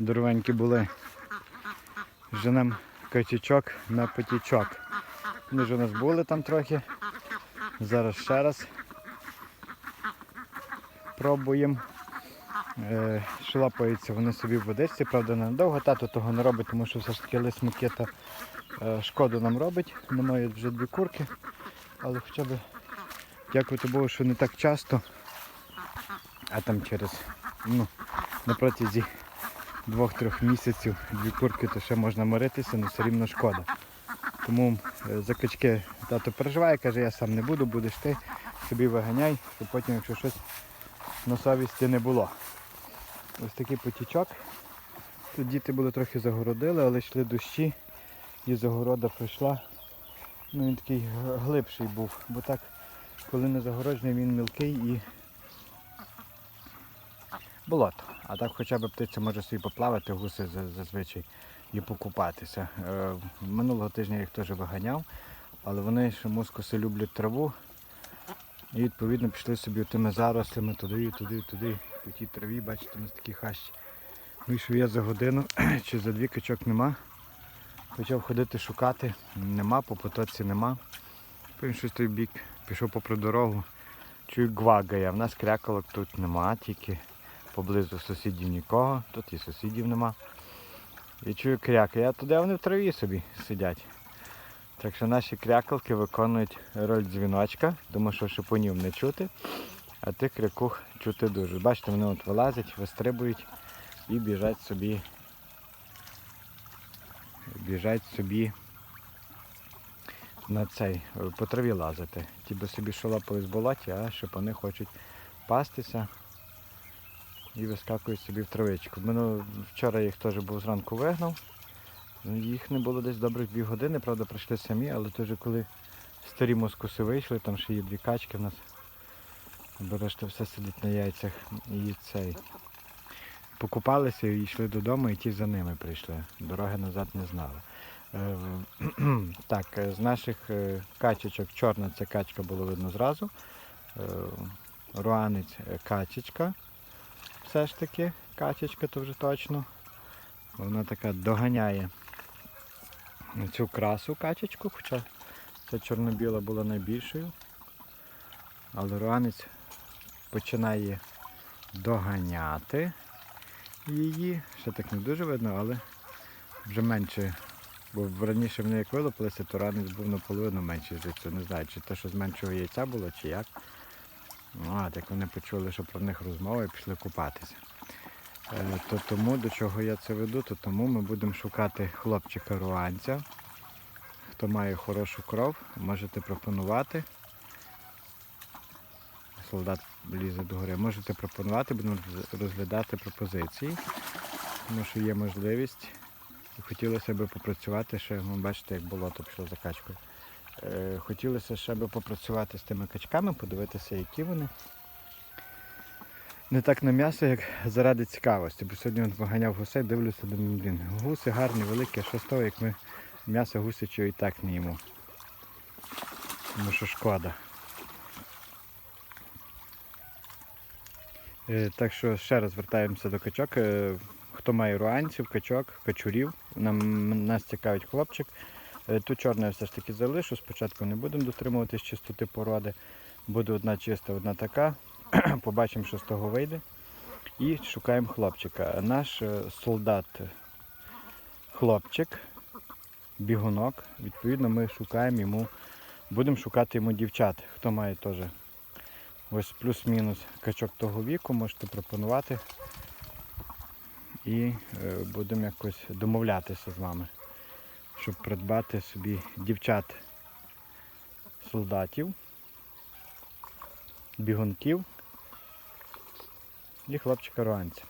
Здоровенькі були. Женем качечок на потічок. Вони ж у нас були там трохи. Зараз ще раз пробуємо. Е, Шлапаються вони собі в водичці, правда, недовго тато того не робить, тому що все ж таки лис мукета е, шкоду нам робить. Немає вже дві курки, але хоча б дякувати Богу, що не так часто, а там через ну, на протязі двох-трьох місяців дві курки, то ще можна миритися, але все рівно шкода. Тому е, за качки тато переживає, каже, я сам не буду, будеш ти, собі виганяй, щоб потім, якщо щось на совісті не було. Ось такий потічок. Тут діти були трохи загородили, але йшли дощі і загорода пройшла. Ну він такий глибший був, бо так, коли не загороджений, він мілкий і болото. А так хоча б птиця може собі поплавати, гуси зазвичай і покупатися. Е, Минулого тижня я їх теж виганяв, але вони ще мускуси люблять траву. І відповідно пішли собі тими зарослями туди, туди, туди, по тій траві, бачите, у нас такі хащі. Вийшов я за годину, чи за дві качок нема. Почав ходити шукати, нема, по потоці нема. Потім щось той бік, пішов попри дорогу. Чую гвагає, в нас кряколок тут нема, тільки поблизу сусідів нікого, тут і сусідів нема. І чую крякає, а туди вони в траві собі сидять. Так що наші крякалки виконують роль дзвіночка, тому що шипунів не чути, а тих крякух чути дуже. Бачите, вони от вилазять, вистрибують і біжать собі. Біжать собі на цей, по траві лазити. Ті би собі шолопали з болоті, а шипани хочуть пастися і вискакують собі в травичку. Мене вчора їх теж був зранку вигнав. Ну, Їх не було десь добрих дві години, правда, прийшли самі, але теж коли старі мускуси вийшли, там ще є дві качки в нас. Бо решта все сидить на яйцях і цей. Покупалися і йшли додому, і ті за ними прийшли. Дороги назад не знали. Е, так, е, з наших е, качечок чорна ця качка було видно зразу. Руанець качечка. Все ж таки, качечка то вже точно. Вона така доганяє цю красу качечку, хоча ця чорно-біла була найбільшою. Але руанець починає доганяти її. Ще так не дуже видно, але вже менше. Бо раніше вони як вилупилися, то ранець був наполовину менший за цю. Не знаю, чи то, що з меншого яйця було, чи як. Ну, а так вони почули, що про них розмова і пішли купатися. Е, То тому до чого я це веду, то тому ми будемо шукати хлопчика руанця. Хто має хорошу кров, можете пропонувати. Солдат лізе до гори. Можете пропонувати, будемо розглядати пропозиції, тому що є можливість. Хотілося б попрацювати ще, ви бачите, як болото пішло за. Е, Хотілося ще би попрацювати з тими качками, подивитися, які вони. Не так на м'ясо, як заради цікавості. Бо сьогодні виганяв гусей, дивлюся, думаю, блін, гуси гарні, великі, що з того, як ми м'ясо гусячого і так не їмо. Тому що шкода. Е, Так що ще раз вертаємося до качок. Е, Хто має руанців, качок, качурів, нам, нас цікавить хлопчик. Е, Ту чорну я все ж таки залишу. Спочатку не будемо дотримуватись чистоти породи. Буде одна чиста, одна така. Побачимо, що з того вийде. І шукаємо хлопчика. Наш е, солдат хлопчик, бігунок. Відповідно, ми шукаємо йому, будемо шукати йому дівчат. Хто має теж ось плюс-мінус качок того віку, можете пропонувати. І е, будемо якось домовлятися з вами, щоб придбати собі дівчат солдатів, бігунків і хлопчика руанця.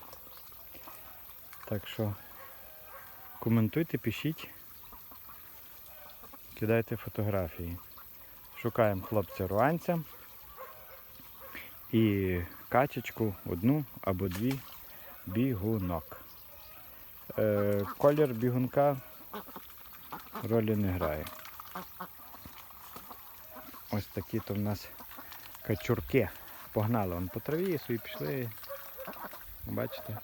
Так що коментуйте, пишіть, кидайте фотографії. Шукаємо хлопця руанця і качечку одну або дві бігунок. Е, колір бігунка ролі не грає. Ось такі то в нас качурки. Погнали вон по траві собі пішли. Бачите?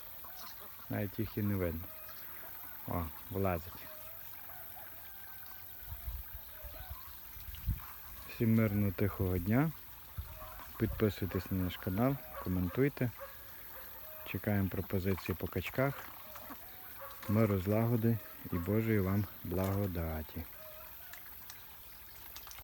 Навіть їх і не видно. О, влазить. Всім мирного тихого дня. Підписуйтесь на наш канал, коментуйте. Чекаємо пропозиції по качках. Миру злагоди і Божої вам благодаті.